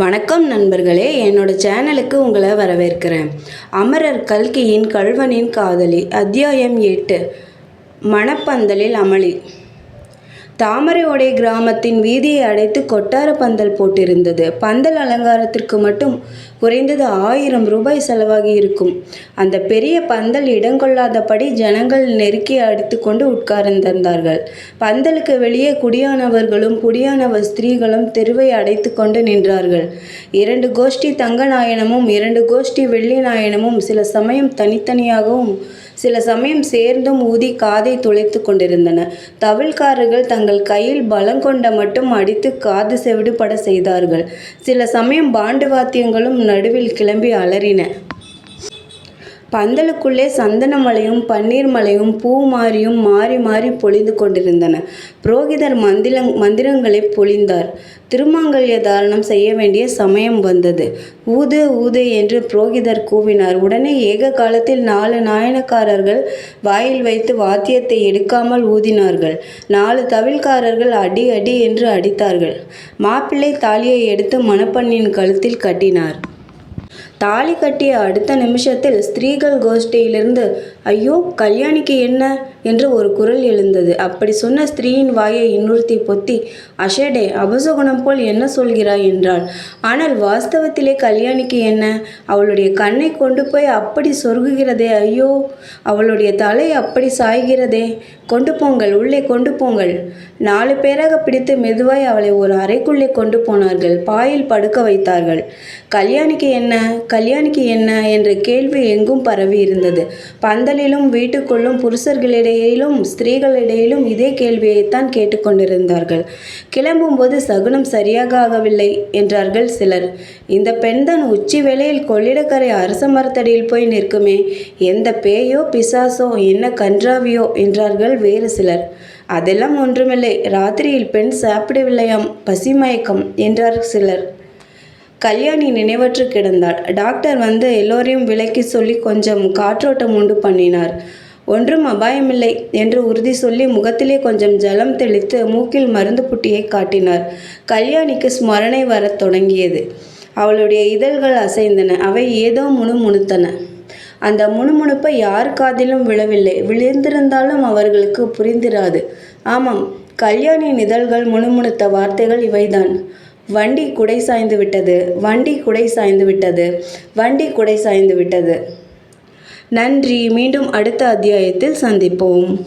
வணக்கம் நண்பர்களே என்னோட சேனலுக்கு உங்களை வரவேற்கிறேன். அமரர் கல்கியின் கல்வனின் காதலி அத்தியாயம் எட்டு மணப்பந்தலில் அமளி. தாமரையோடை கிராமத்தின் வீதியை அடைத்து கொட்டார பந்தல் போட்டிருந்தது. பந்தல் அலங்காரத்திற்கு மட்டும் குறைந்தது ஆயிரம் ரூபாய் செலவாகி இருக்கும். அந்த பெரிய பந்தல் இடங்கொள்ளாதபடி ஜனங்கள் நெருக்கி அடித்து கொண்டு உட்கார்ந்திருந்தார்கள். பந்தலுக்கு வெளியே குடியானவர்களும் குடியானவர் ஸ்திரீகளும் தெருவை அடைத்து கொண்டு நின்றார்கள். இரண்டு கோஷ்டி தங்க நாயனமும் இரண்டு கோஷ்டி வெள்ளி நாயனமும் சில சமயம் தனித்தனியாகவும் சில சமயம் சேர்ந்தும் ஊதி காதை துளைத்து கொண்டிருந்தன. தவிழ்காரர்கள் தங்கள் கையில் பலங்கொண்ட மட்டும் அடித்து காது செவிடுபட செய்தார்கள். சில சமயம் பாண்டு வாத்தியங்களும் நடுவில் கிளம்பி அலறின. பந்தலுக்குள்ளே சந்தன மலையும் பன்னீர் மலையும் பூ மாறியும் மாறி மாறி பொழிந்து கொண்டிருந்தன. புரோகிதர் மந்திர மந்திரங்களை பொழிந்தார். திருமாங்கல்ய தாரணம் செய்ய வேண்டிய சமயம் வந்தது. ஊது ஊது என்று புரோகிதர் கூவினார். உடனே ஏக காலத்தில் நாலு நாயனக்காரர்கள் வாயில் வைத்து வாத்தியத்தை எடுக்காமல் ஊதினார்கள். நாலு தவிழ்காரர்கள் அடி அடி என்று அடித்தார்கள். மாப்பிள்ளை தாலியை எடுத்து மணப்பெண்ணின் கழுத்தில் கட்டினார். தாலி கட்டிய அடுத்த நிமிஷத்தில் ஸ்திரீகள் கோஷ்டியிலிருந்து ஐயோ கல்யாணிக்கு என்ன என்று ஒரு குரல் எழுந்தது. அப்படி சொன்ன ஸ்திரீயின் வாயை இன்னொருத்தி பொத்தி அஷடே அபசகுணம் போல் என்ன சொல்கிறாய் என்றாள். ஆனால் வாஸ்தவத்திலே கல்யாணிக்கு என்ன? அவளுடைய கண்ணை கொண்டு போய் அப்படி சொருகுகிறதே ஐயோ! அவளுடைய தலை அப்படி சாய்கிறதே! கொண்டு போங்கள் உள்ளே கொண்டு போங்கள் நாலு பேராக பிடித்து மெதுவாய் அவளை ஒரு அறைக்குள்ளே கொண்டு போனார்கள். பாயில் படுக்க வைத்தார்கள். கல்யாணிக்கு என்ன? கல்யாணிக்கு என்ன என்ற கேள்வி எங்கும் பரவி இருந்தது. பந்தலிலும் வீட்டுக்குள்ளும் புருஷர்களிடையிலும் ஸ்திரீகளிடையிலும் இதே கேள்வியைத்தான் கேட்டுக்கொண்டிருந்தார்கள் கிளம்பும்போது சகுனம் சரியாக ஆகவில்லை என்றார்கள் சிலர். இந்த பெண்தான் உச்சி வேளையில் கொள்ளிடக்கரை அரச மரத்தடியில் போய் நிற்குமே. எந்த பேயோ பிசாசோ என்ன கன்றாவியோ? என்றார்கள் வேறு சிலர். அதெல்லாம் ஒன்றுமில்லை. ராத்திரியில் பெண் சாப்பிடவில்லையாம். பசி மயக்கம் என்றார் சிலர். கல்யாணி நினைவற்று கிடந்தாள். டாக்டர் வந்து எல்லோரையும் விலக்கி சொல்லி கொஞ்சம் காற்றோட்டம் உண்டு பண்ணினார். ஒன்றும் அபாயமில்லை என்று உறுதி சொல்லி முகத்திலே கொஞ்சம் ஜலம் தெளித்து மூக்கில் மருந்து புட்டியை காட்டினார். கல்யாணிக்கு ஸ்மரணை வரத் தொடங்கியது. அவளுடைய இதழ்கள் அசைந்தன. அவை ஏதோ முணுமுணுத்தன. அந்த முணுமுணுப்பை யார் காதிலும் விழவில்லை. விழுந்திருந்தாலும் அவர்களுக்கு புரிந்திராது. ஆமாம் கல்யாணியின் இதழ்கள் முணுமுணுத்த வார்த்தைகள் இவைதான். வண்டி குடை சாய்ந்து விட்டது. வண்டி குடை சாய்ந்து விட்டது. வண்டி குடை சாய்ந்து விட்டது. நன்றி. மீண்டும் அடுத்த அத்தியாயத்தில் சந்திப்போம்.